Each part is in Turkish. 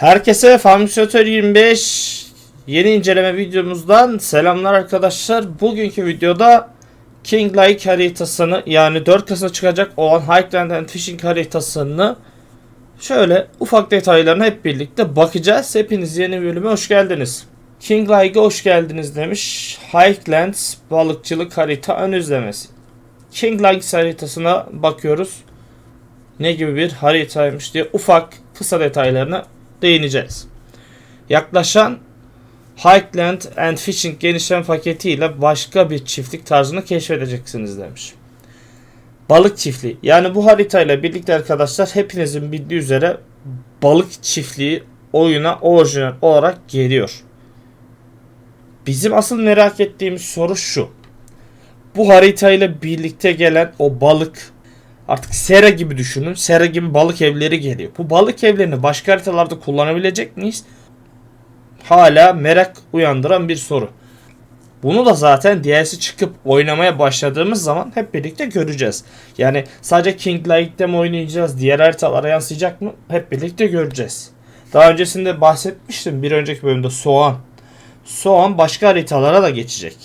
Herkese Famüsatör 25 yeni inceleme videomuzdan selamlar arkadaşlar. Bugünkü videoda King Lake haritasını yani 4 Kasım'da çıkacak olan Highland and Fishing haritasını şöyle ufak detaylarına hep birlikte bakacağız. Hepiniz yeni bölüme hoş geldiniz. King Lake'e hoş geldiniz demiş. Highlands balıkçılık harita ön izlemesi. King Lake haritasına bakıyoruz. Ne gibi bir haritaymış diye ufak kısa detaylarına değineceğiz. Yaklaşan Highland and Fishing genişlem paketiyle başka bir çiftlik tarzını keşfedeceksiniz demiş. Balık çiftliği. Yani bu haritayla birlikte arkadaşlar hepinizin bildiği üzere balık çiftliği oyuna orijinal olarak geliyor. Bizim asıl merak ettiğimiz soru şu. Bu haritayla birlikte gelen o balık Artık sera gibi düşünün. Sera gibi balık evleri geliyor. Bu balık evlerini başka haritalarda kullanabilecek miyiz? Hala merak uyandıran bir soru. Bunu da zaten DLC çıkıp oynamaya başladığımız zaman hep birlikte göreceğiz. Yani sadece King Lake'de mi oynayacağız? Diğer haritalara yansıyacak mı? Hep birlikte göreceğiz. Daha öncesinde bahsetmiştim bir önceki bölümde soğan. Soğan başka haritalara da geçecek.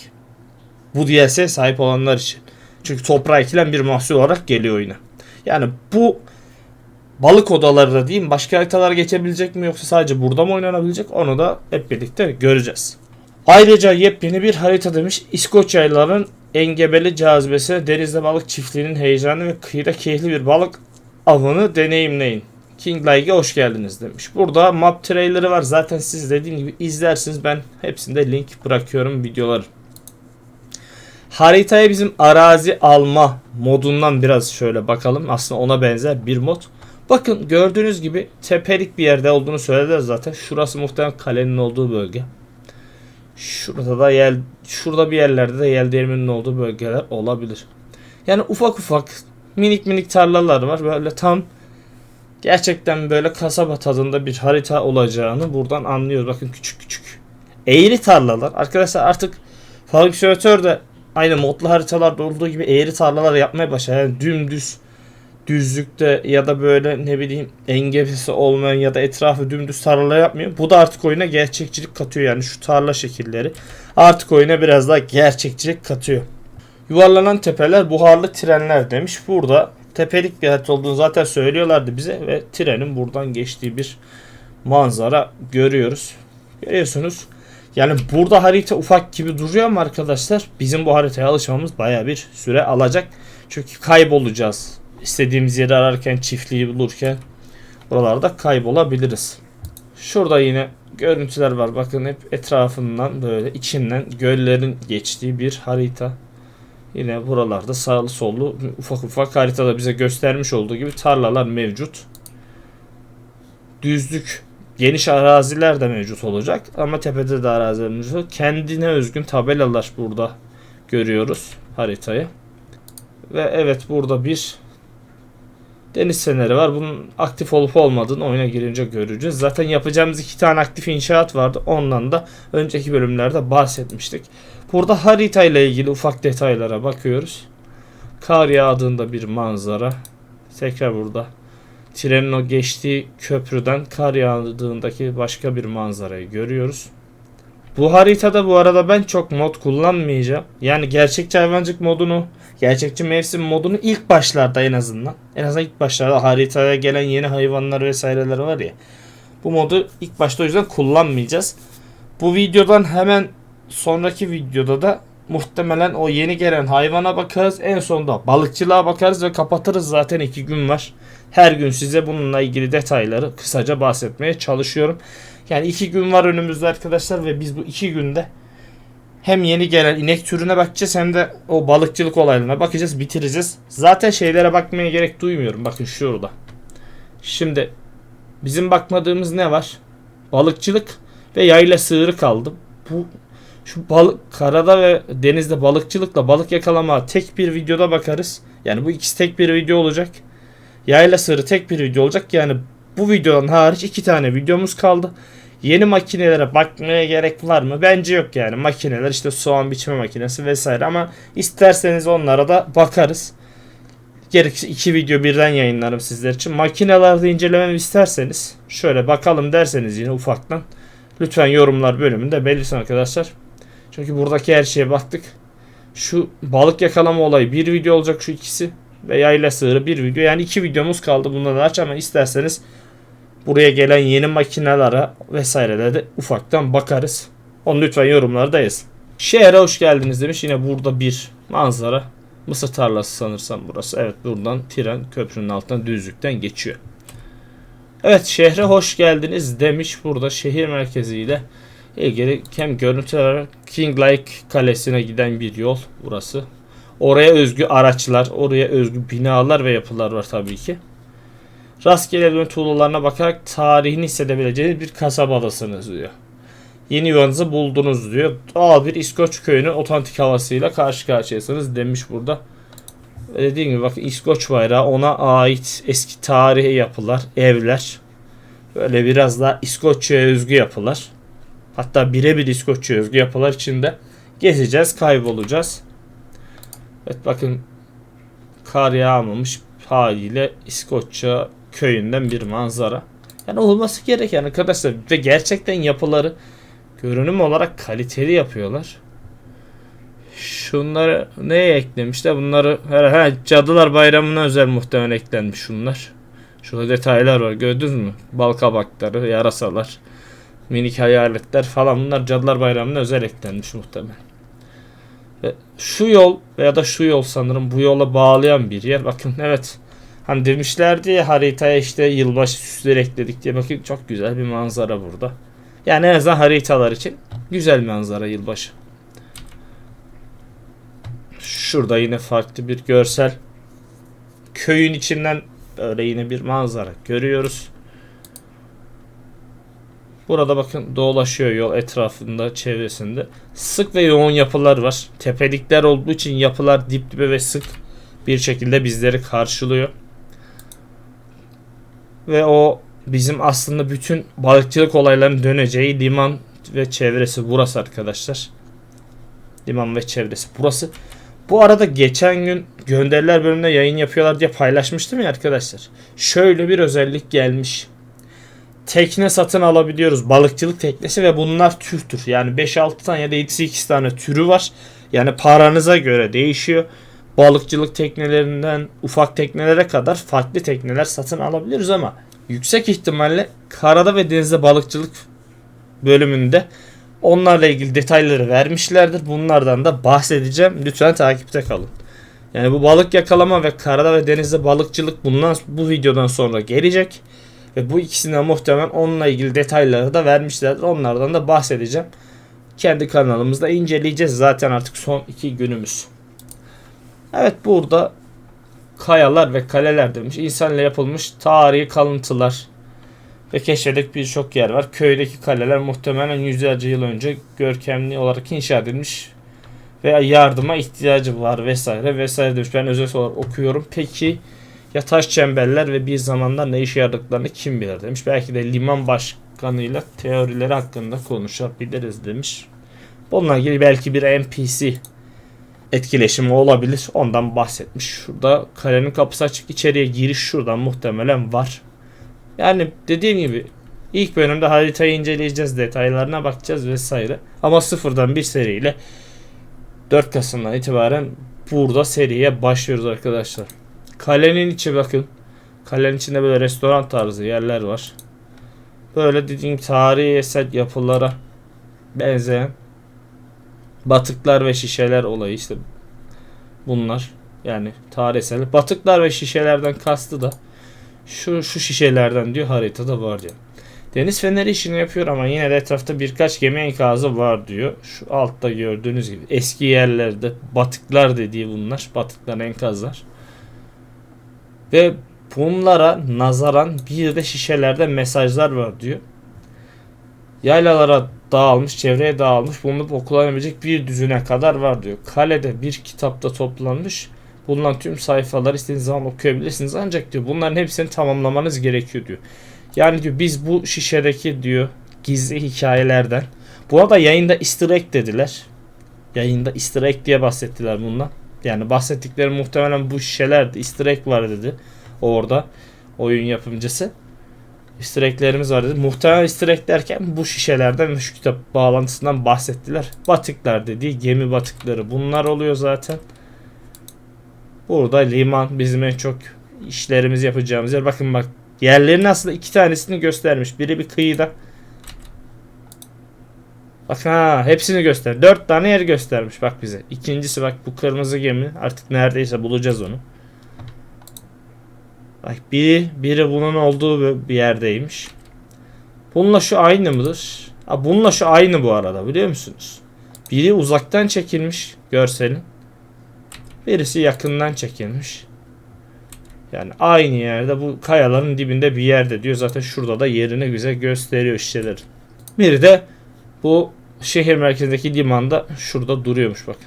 Bu DLC'ye sahip olanlar için. Çünkü toprağa ekilen bir mahsul olarak geliyor oyuna. Yani bu balık odaları da diyeyim başka haritalara geçebilecek mi yoksa sadece burada mı oynanabilecek onu da hep birlikte göreceğiz. Ayrıca yepyeni bir harita demiş. İskoçyalıların engebeli cazibesine denizde balık çiftliğinin heyecanı ve kıyıda keyifli bir balık avını deneyimleyin. King Lake'e hoş geldiniz demiş. Burada map trailer'ı var. Zaten siz dediğim gibi izlersiniz. Ben hepsinde link bırakıyorum videoları. Haritaya bizim arazi alma modundan biraz şöyle bakalım. Aslında ona benzer bir mod. Bakın gördüğünüz gibi tepelik bir yerde olduğunu söylediler zaten. Şurası muhtemelen kalenin olduğu bölge. Şurada da yel, şurada bir yerlerde de yel değirmeninin olduğu bölgeler olabilir. Yani ufak ufak minik minik tarlalar var. Böyle tam gerçekten böyle kasaba tadında bir harita olacağını buradan anlıyoruz. Bakın küçük küçük. Eğri tarlalar. Arkadaşlar artık Faruk Simülatör de aynı modlu haritalarda olduğu gibi eğri tarlalar yapmaya başladı. Yani dümdüz düzlükte ya da böyle ne bileyim engebesi olmayan ya da etrafı dümdüz tarlalar yapmıyor. Bu da artık oyuna gerçekçilik katıyor yani şu tarla şekilleri. Artık oyuna biraz daha gerçekçilik katıyor. Yuvarlanan tepeler buharlı trenler demiş. Burada tepelik bir harita olduğunu zaten söylüyorlardı bize ve trenin buradan geçtiği bir manzara görüyoruz. Görüyorsunuz. Yani burada harita ufak gibi duruyor ama arkadaşlar bizim bu haritaya alışmamız baya bir süre alacak. Çünkü kaybolacağız. İstediğimiz yeri ararken, çiftliği bulurken buralarda kaybolabiliriz. Şurada yine görüntüler var. Bakın hep etrafından böyle içinden göllerin geçtiği bir harita. Yine buralarda sağlı sollu ufak ufak haritada bize göstermiş olduğu gibi tarlalar mevcut. Düzlük geniş araziler de mevcut olacak ama tepede de araziler mevcut. Kendine özgün tabelalar burada görüyoruz haritayı. Ve evet burada bir deniz feneri var. Bunun aktif olup olmadığını oyuna girince göreceğiz. Zaten yapacağımız iki tane aktif inşaat vardı. Ondan da önceki bölümlerde bahsetmiştik. Burada harita ile ilgili ufak detaylara bakıyoruz. Kar yağdığında bir manzara. Tekrar burada trenin o geçtiği köprüden kar yağdığındaki başka bir manzarayı görüyoruz. Bu haritada bu arada ben çok mod kullanmayacağım. Yani gerçekçi hayvancık modunu, gerçekçi mevsim modunu ilk başlarda en azından. En azından ilk başlarda haritaya gelen yeni hayvanlar vesaireler var ya. Bu modu ilk başta o yüzden kullanmayacağız. Bu videodan hemen sonraki videoda da muhtemelen o yeni gelen hayvana bakarız. En sonunda balıkçılığa bakarız ve kapatırız. Zaten iki gün var. Her gün size bununla ilgili detayları kısaca bahsetmeye çalışıyorum. Yani iki gün var önümüzde arkadaşlar ve biz bu iki günde hem yeni gelen inek türüne bakacağız hem de o balıkçılık olaylarına bakacağız bitireceğiz. Zaten şeylere bakmaya gerek duymuyorum. Bakın şurada. Şimdi bizim bakmadığımız ne var? Balıkçılık ve yayla sığırı kaldı. Bu şu balık karada ve denizde balıkçılıkla balık yakalama tek bir videoda bakarız. Yani bu ikisi tek bir video olacak. Yayla sığırı tek bir video olacak. Yani bu videodan hariç iki tane videomuz kaldı. Yeni makinelere bakmaya gerek var mı? Bence yok yani. Makineler işte soğan biçme makinesi vesaire ama isterseniz onlara da bakarız. Gerekirse iki video birden yayınlarım sizler için. Makinelerde incelememi isterseniz şöyle bakalım derseniz yine ufaktan. Lütfen yorumlar bölümünde belirtin arkadaşlar. Çünkü buradaki her şeye baktık. Şu balık yakalama olayı bir video olacak şu ikisi. Ve yayla sığırı bir video. Yani iki videomuz kaldı. Bunları aç ama isterseniz buraya gelen yeni makinelere vesairelere ufaktan bakarız. Onu lütfen yorumlarda yazın. Şehre hoş geldiniz demiş. Yine burada bir manzara. Mısır tarlası sanırsam burası. Evet buradan tren köprünün altından düzlükten geçiyor. Evet şehre hoş geldiniz demiş. Burada şehir merkeziyle ilgili hem görüntü olarak King Lake Kalesi'ne giden bir yol burası. Oraya özgü araçlar, oraya özgü binalar ve yapılar var tabii ki. Rastgele dön tuğlalarına bakarak tarihini hissedebileceğiniz bir kasabadasınız diyor. Yeni yuvanızı buldunuz diyor. Doğal bir İskoç köyünün otantik havasıyla karşı karşıyasınız demiş burada. Dediğim gibi bakın İskoç bayrağı ona ait eski tarihi yapılar, evler. Böyle biraz daha İskoçya'ya özgü yapılar. Hatta birebir İskoçya özgü yapılar içinde gezeceğiz, kaybolacağız. Evet bakın kar yağmamış haliyle İskoçya köyünden bir manzara. Yani olması gereken arkadaşlar ve gerçekten yapıları görünüm olarak kaliteli yapıyorlar. Şunları neye eklemişler? Bunları he, he, Cadılar Bayramı'na özel muhtemelen eklenmiş şunlar. Şurada detaylar var gördünüz mü? Bal kabakları, yarasalar, minik hayaletler falan bunlar Cadılar Bayramı'na özel eklenmiş muhtemelen. Ve şu yol veya da şu yol sanırım bu yola bağlayan bir yer. Bakın evet. Hani demişlerdi ya haritaya işte yılbaşı süsleri ekledik diye. Bakın çok güzel bir manzara burada. Yani en azından haritalar için güzel manzara yılbaşı. Şurada yine farklı bir görsel. Köyün içinden böyle yine bir manzara görüyoruz. Burada bakın dolaşıyor yol etrafında, çevresinde. Sık ve yoğun yapılar var. Tepelikler olduğu için yapılar dip dibe ve sık bir şekilde bizleri karşılıyor. Ve o bizim aslında bütün balıkçılık olaylarının döneceği liman ve çevresi burası arkadaşlar. Liman ve çevresi burası. Bu arada geçen gün gönderiler bölümünde yayın yapıyorlar diye paylaşmıştım ya arkadaşlar. Şöyle bir özellik gelmiş. Tekne satın alabiliyoruz. Balıkçılık teknesi ve bunlar tür. Yani 5-6 tane ya da 7-8 tane türü var. Yani paranıza göre değişiyor. Balıkçılık teknelerinden ufak teknelere kadar farklı tekneler satın alabiliyoruz ama yüksek ihtimalle karada ve denizde balıkçılık bölümünde onlarla ilgili detayları vermişlerdir. Bunlardan da bahsedeceğim. Lütfen takipte kalın. Yani bu balık yakalama ve karada ve denizde balıkçılık bundan bu videodan sonra gelecek. Ve bu ikisinden muhtemelen onunla ilgili detayları da vermişlerdir. Onlardan da bahsedeceğim. Kendi kanalımızda inceleyeceğiz zaten artık son iki günümüz. Evet burada kayalar ve kaleler demiş. İnsanla yapılmış tarihi kalıntılar ve keşfedildik birçok yer var. Köydeki kaleler muhtemelen yüzlerce yıl önce görkemli olarak inşa edilmiş veya yardıma ihtiyacı var vesaire vesaire demiş. Ben özel olarak okuyorum. Peki ya taş çemberler ve bir zamanlar ne işe yaradıklarını kim bilir demiş. Belki de liman başkanıyla teorileri hakkında konuşabiliriz demiş. Bununla ilgili belki bir NPC etkileşimi olabilir. Ondan bahsetmiş. Şurada kalenin kapısı açık. içeriye giriş şuradan muhtemelen var. Yani dediğim gibi ilk bölümde haritayı inceleyeceğiz. Detaylarına bakacağız vesaire. Ama sıfırdan bir seriyle 4 Kasım'dan itibaren burada seriye başlıyoruz arkadaşlar. Kalenin içi bakın. Kalenin içinde böyle restoran tarzı yerler var. Böyle dediğim tarihi eser yapılara benzeyen batıklar ve şişeler olayı işte bunlar. Yani tarihsel batıklar ve şişelerden kastı da şu şu şişelerden diyor haritada var diyor. Deniz feneri işini yapıyor ama yine de etrafta birkaç gemi enkazı var diyor. Şu altta gördüğünüz gibi eski yerlerde batıklar dediği bunlar. Batıklar enkazlar. Ve bunlara nazaran bir de şişelerde mesajlar var diyor. Yaylalara dağılmış, çevreye dağılmış, bulunup okulanabilecek bir düzüne kadar var diyor. Kalede bir kitapta toplanmış. Bulunan tüm sayfaları istediğiniz zaman okuyabilirsiniz. Ancak diyor bunların hepsini tamamlamanız gerekiyor diyor. Yani diyor biz bu şişedeki diyor gizli hikayelerden. Bu arada yayında easter egg dediler. Yayında easter egg diye bahsettiler bundan. Yani bahsettikleri muhtemelen bu şişelerdi. Easter egg var dedi orada oyun yapımcısı. Easter egg'lerimiz var dedi. Muhtemelen easter egg derken bu şişelerden ve şu kitap bağlantısından bahsettiler. Batıklar dediği gemi batıkları bunlar oluyor zaten. Burada liman bizim en çok işlerimizi yapacağımız yer. Bakın bak yerlerin aslında iki tanesini göstermiş. Biri bir kıyıda. Bak ha hepsini göster. Dört tane yer göstermiş bak bize. İkincisi bak bu kırmızı gemi. Artık neredeyse bulacağız onu. Bak biri, biri bunun olduğu bir yerdeymiş. Bununla şu aynı mıdır? Ha, bununla şu aynı bu arada biliyor musunuz? Biri uzaktan çekilmiş görselin. Birisi yakından çekilmiş. Yani aynı yerde bu kayaların dibinde bir yerde diyor. Zaten şurada da yerini bize gösteriyor şişeler. Biri de bu şehir merkezindeki limanda şurada duruyormuş bakın.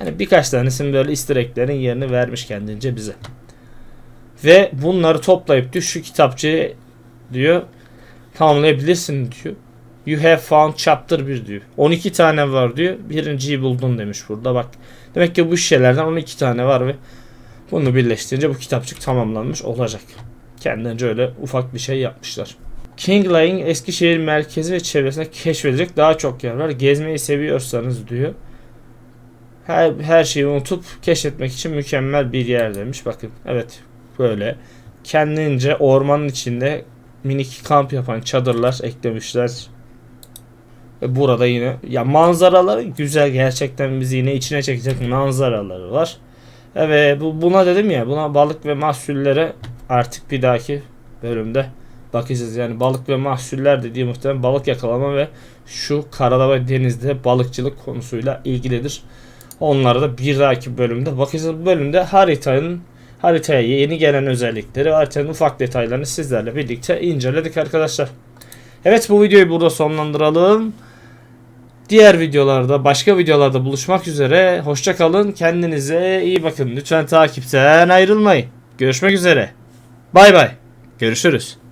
Yani birkaç tanesinin böyle easter egg'lerin yerini vermiş kendince bize. Ve bunları toplayıp diyor şu kitapçıya diyor tamamlayabilirsin diyor. You have found chapter 1 diyor. 12 tane var diyor. Birinciyi buldun demiş burada bak. Demek ki bu şişelerden 12 tane var ve bunu birleştirince bu kitapçık tamamlanmış olacak. Kendince öyle ufak bir şey yapmışlar. King Lane Eskişehir merkezi ve çevresinde keşfedilecek daha çok yer var. Gezmeyi seviyorsanız diyor. Her, her şeyi unutup keşfetmek için mükemmel bir yer demiş. Bakın evet böyle kendince ormanın içinde minik kamp yapan çadırlar eklemişler. Ve burada yine ya manzaraları güzel gerçekten bizi yine içine çekecek manzaraları var. Evet bu buna dedim ya buna balık ve mahsullere artık bir dahaki bölümde bakacağız. Yani balık ve mahsuller dediği muhtemelen balık yakalama ve şu karada ve denizde balıkçılık konusuyla ilgilidir. Onlara da bir dahaki bölümde bakacağız. Bu bölümde haritanın haritaya yeni gelen özellikleri, haritanın ufak detaylarını sizlerle birlikte inceledik arkadaşlar. Evet bu videoyu burada sonlandıralım. Diğer videolarda, başka videolarda buluşmak üzere. Hoşça kalın. Kendinize iyi bakın. Lütfen takipten ayrılmayın. Görüşmek üzere. Bay bay. Görüşürüz.